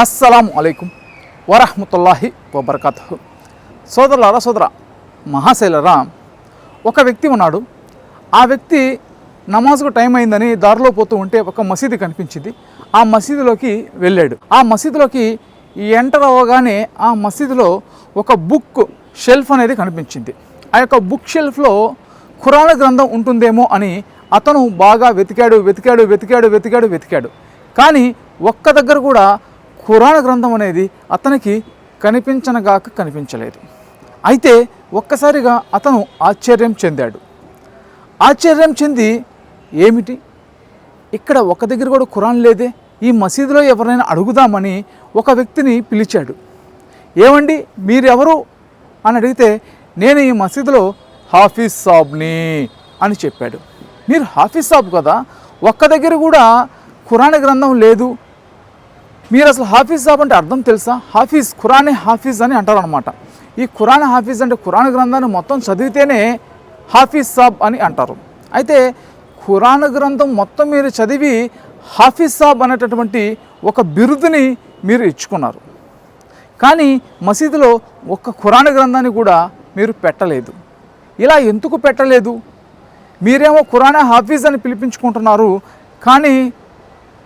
అస్సలం అలైకుం వరహమతుల్లాహి వబర్కత్ సోదరులారా సోదర మహాశైలరా ఒక వ్యక్తి ఉన్నాడు. ఆ వ్యక్తి నమాజ్కు టైం అయిందని దారిలో పోతూ ఉంటే ఒక మసీదు కనిపించింది. ఆ మసీదులోకి వెళ్ళాడు. ఆ మసీదులోకి ఎంటర్ అవ్వగానే ఆ మసీదులో ఒక బుక్ షెల్ఫ్ అనేది కనిపించింది. ఆ యొక్క బుక్ షెల్ఫ్లో ఖురాన గ్రంథం ఉంటుందేమో అని అతను బాగా వెతికాడు వెతికాడు వెతికాడు వెతికాడు వెతికాడు. కానీ ఒక్క దగ్గర కూడా ఖురాన గ్రంథం అనేది అతనికి కనిపించనగాక కనిపించలేదు. అయితే ఒక్కసారిగా అతను ఆశ్చర్యం చెందాడు. ఆశ్చర్యం చెంది ఏమిటి? ఇక్కడ ఒక దగ్గర కూడా ఖురాన్ లేదే. ఈ మసీదులో ఎవరైనా అడుగుదామని ఒక వ్యక్తిని పిలిచాడు. ఏమండి మీరెవరు? అని అడిగితే నేను ఈ మసీదులో హాఫీజ్ సాబ్ని అని చెప్పాడు. మీరు హాఫీజ్ సాబ్ కదా? ఒక్క దగ్గర కూడా ఖురాన్ గ్రంథం లేదు. మీరు అసలు హాఫీజ్ సాబ్ అంటే అర్థం తెలుసా? హాఫీజ్ ఖురానే హాఫీజ్ అని అంటారు అనమాట ఈ ఖురాన్ హాఫీజ్ అంటే ఖురాన్ గ్రంథాన్ని మొత్తం చదివితేనే హాఫీజ్ సాబ్ అని అంటారు. అయితే ఖురాన్ గ్రంథం మొత్తం మీరు చదివి హాఫీజ్ సాబ్ అనేటటువంటి ఒక బిరుదుని మీరు ఇచ్చుకున్నారు. కానీ మసీదులో ఒక్క ఖురాన్ గ్రంథాన్ని కూడా మీరు పెట్టలేదు. ఇలా ఎందుకు పెట్టలేదు? మీరేమో ఖురానా హాఫీజ్ అని పిలిపించుకుంటున్నారు. కానీ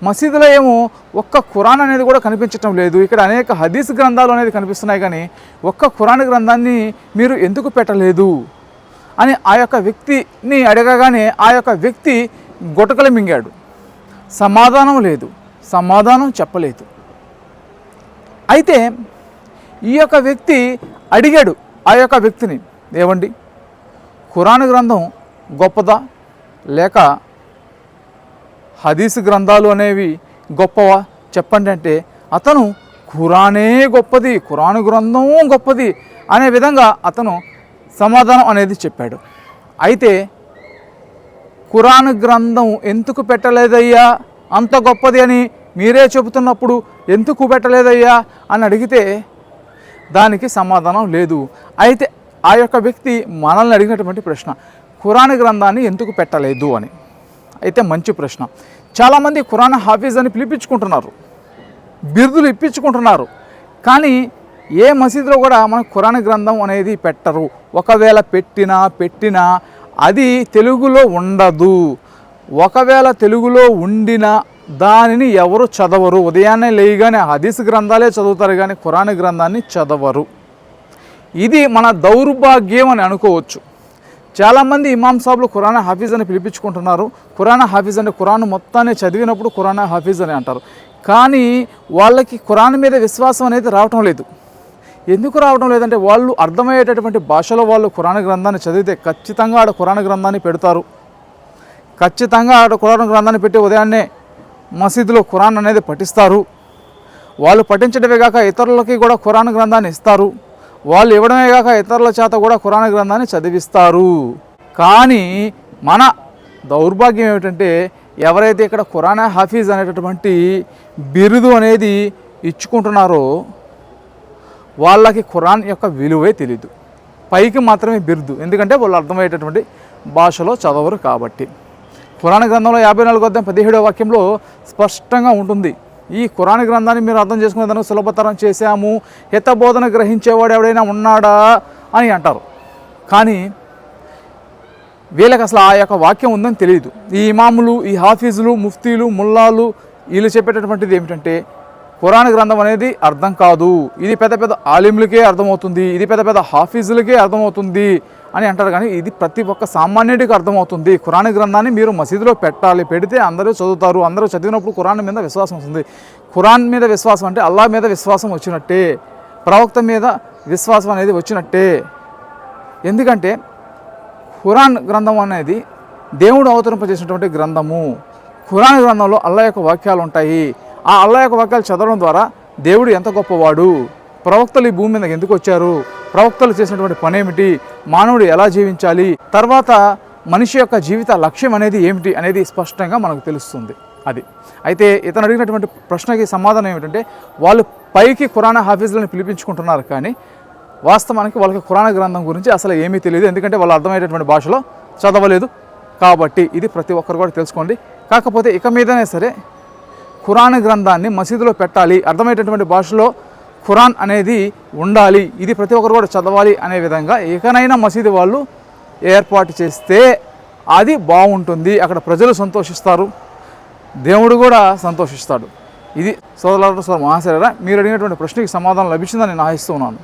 మసీదులో ఏమో ఒక్క ఖురాన్ అనేది కూడా కనిపించటం లేదు. ఇక్కడ అనేక హదీస్ గ్రంథాలు అనేది కనిపిస్తున్నాయి కానీ ఒక్క ఖురాన్ గ్రంథాన్ని మీరు ఎందుకు పెట్టలేదు? అని ఆ యొక్క వ్యక్తిని అడగగానే ఆ యొక్క వ్యక్తి గొటకలు మింగాడు. సమాధానం లేదు. సమాధానం చెప్పలేదు. అయితే ఈ యొక్క వ్యక్తి అడిగాడు ఆ యొక్క వ్యక్తిని ఏవండి? ఖురాన్ గ్రంథం గొప్పదా? లేక హదీస్ గ్రంథాలు అనేవి గొప్పవా? చెప్పండి అంటే అతను ఖురానే గొప్పది ఖురాను గ్రంథం గొప్పది అనే విధంగా అతను సమాధానం అనేది చెప్పాడు. అయితే ఖురాన్ గ్రంథం ఎందుకు పెట్టలేదయ్యా? అంత గొప్పది అని మీరే చెబుతున్నప్పుడు ఎందుకు పెట్టలేదయ్యా? అని అడిగితే దానికి సమాధానం లేదు. అయితే ఆ యొక్క వ్యక్తి మనల్ని అడిగినటువంటి ప్రశ్న ఖురాన్ గ్రంథాన్ని ఎందుకు పెట్టలేదు అని. అయితే మంచి ప్రశ్న. చాలామంది ఖురాన్ హాఫీజ్ అని పిలిపించుకుంటున్నారు. బిరుదులు ఇప్పించుకుంటున్నారు. కానీ ఏ మసీదులో కూడా మన ఖురాన్ గ్రంథం అనేది పెట్టరు. ఒకవేళ పెట్టినా పెట్టినా అది తెలుగులో ఉండదు. ఒకవేళ తెలుగులో ఉండిన దానిని ఎవరు చదవరు. ఉదయాన్నే లేయగానే హదీస్ గ్రంథాలే చదువుతారు కానీ ఖురాన్ గ్రంథాన్ని చదవరు. ఇది మన దౌర్భాగ్యం అని అనుకోవచ్చు. చాలామంది ఇమాం సాబ్లు ఖురానా హాఫీజ్ అని పిలిపించుకుంటున్నారు. ఖురానా హాఫీజ్ అంటే ఖురాన్ మొత్తాన్ని చదివినప్పుడు ఖురానా హాఫీజ్ అని అంటారు. కానీ వాళ్ళకి ఖురాన్ మీద విశ్వాసం అనేది రావటం లేదు. ఎందుకు రావడం లేదంటే వాళ్ళు అర్థమయ్యేటటువంటి భాషలో వాళ్ళు ఖురాన్ గ్రంథాన్ని చదివితే ఖచ్చితంగా ఆడ ఖురాన్ గ్రంథాన్ని పెడతారు. ఖచ్చితంగా ఆడ ఖురాన్ గ్రంథాన్ని పెట్టి ఉదయాన్నే మసీదులో ఖురాన్ అనేది పఠిస్తారు. వాళ్ళు పఠించడమే కాక ఇతరులకి కూడా ఖురాన్ గ్రంథాన్ని ఇస్తారు. వాళ్ళు ఇవ్వడమే కాక ఇతరుల చేత కూడా ఖురాన్ గ్రంథాన్ని చదివిస్తారు. కానీ మన దౌర్భాగ్యం ఏమిటంటే ఎవరైతే ఇక్కడ ఖురానా హాఫీజ్ అనేటటువంటి బిరుదు అనేది ఇచ్చుకుంటున్నారో వాళ్ళకి ఖురాన్ యొక్క విలువే తెలీదు. పైకి మాత్రమే బిరుదు. ఎందుకంటే వాళ్ళు అర్థమయ్యేటటువంటి భాషలో చదవరు కాబట్టి. ఖురాన్ గ్రంథంలో యాభై నాలుగు వద్ద పదిహేడవ వాక్యంలో స్పష్టంగా ఉంటుంది. ఈ కురాణ గ్రంథాన్ని మీరు అర్థం చేసుకునే దానికి సులభతరం చేశాము. హితబోధన గ్రహించేవాడు ఎవడైనా ఉన్నాడా అని అంటారు. కానీ వీళ్ళకి అసలు ఆ యొక్క వాక్యం ఉందని తెలియదు ఈ ఇమాములు ఈ హాఫీజులు ముఫ్తీలు ముల్లాలు వీళ్ళు చెప్పేటటువంటిది ఏమిటంటే పురాణ గ్రంథం అనేది అర్థం కాదు. ఇది పెద్ద పెద్ద ఆలింలకే అర్థమవుతుంది. ఇది పెద్ద పెద్ద హాఫీజులకే అర్థమవుతుంది. అని అంటారు. కానీ ఇది ప్రతి ఒక్క సామాన్యుడికి అర్థమవుతుంది. ఖురాన్ గ్రంథాన్ని మీరు మసీదులో పెట్టాలి. పెడితే అందరూ చదువుతారు. అందరూ చదివినప్పుడు ఖురాన్ మీద విశ్వాసం వస్తుంది. ఖురాన్ మీద విశ్వాసం అంటే అల్లా మీద విశ్వాసం వచ్చినట్టే. ప్రవక్త మీద విశ్వాసం అనేది వచ్చినట్టే. ఎందుకంటే ఖురాన్ గ్రంథం అనేది దేవుడు అవతరింపజేసినటువంటి గ్రంథము. ఖురాన్ గ్రంథంలో అల్లా యొక్క వాక్యాలు ఉంటాయి. ఆ అల్లా యొక్క వాక్యాలు చదవడం ద్వారా దేవుడు ఎంత గొప్పవాడు? ప్రవక్తలు ఈ భూమి మీద ఎందుకు వచ్చారు? ప్రవక్తలు చేసినటువంటి పని ఏమిటి మానవుడు ఎలా జీవించాలి? తర్వాత మనిషి యొక్క జీవిత లక్ష్యం అనేది ఏమిటి అనేది స్పష్టంగా మనకు తెలుస్తుంది. అది. అయితే ఇతను అడిగినటువంటి ప్రశ్నకి సమాధానం ఏమిటంటే వాళ్ళు పైకి ఖురాన్ హాఫీజులను పిలిపించుకుంటున్నారు కానీ వాస్తవానికి వాళ్ళకి ఖురాన్ గ్రంథం గురించి అసలు ఏమీ తెలియదు. ఎందుకంటే వాళ్ళు అర్థమయ్యేటటువంటి భాషలో చదవలేదు. కాబట్టి ఇది ప్రతి ఒక్కరు కూడా తెలుసుకోండి. కాకపోతే ఇక మీదనే సరే ఖురాన్ గ్రంథాన్ని మసీదులో పెట్టాలి. అర్థమయ్యేటటువంటి భాషలో ఖురాన్ అనేది ఉండాలి. ఇది ప్రతి ఒక్కరు కూడా చదవాలి అనే విధంగా ఏకనైనా మసీదు వాళ్ళు ఏర్పాటు చేస్తే అది బాగుంటుంది. అక్కడ ప్రజలు సంతోషిస్తారు. దేవుడు కూడా సంతోషిస్తాడు. ఇది సోదరుల మహాశర మీరు అడిగినటువంటి ప్రశ్నకి సమాధానం లభించిందని నేను ఆశిస్తున్నాను.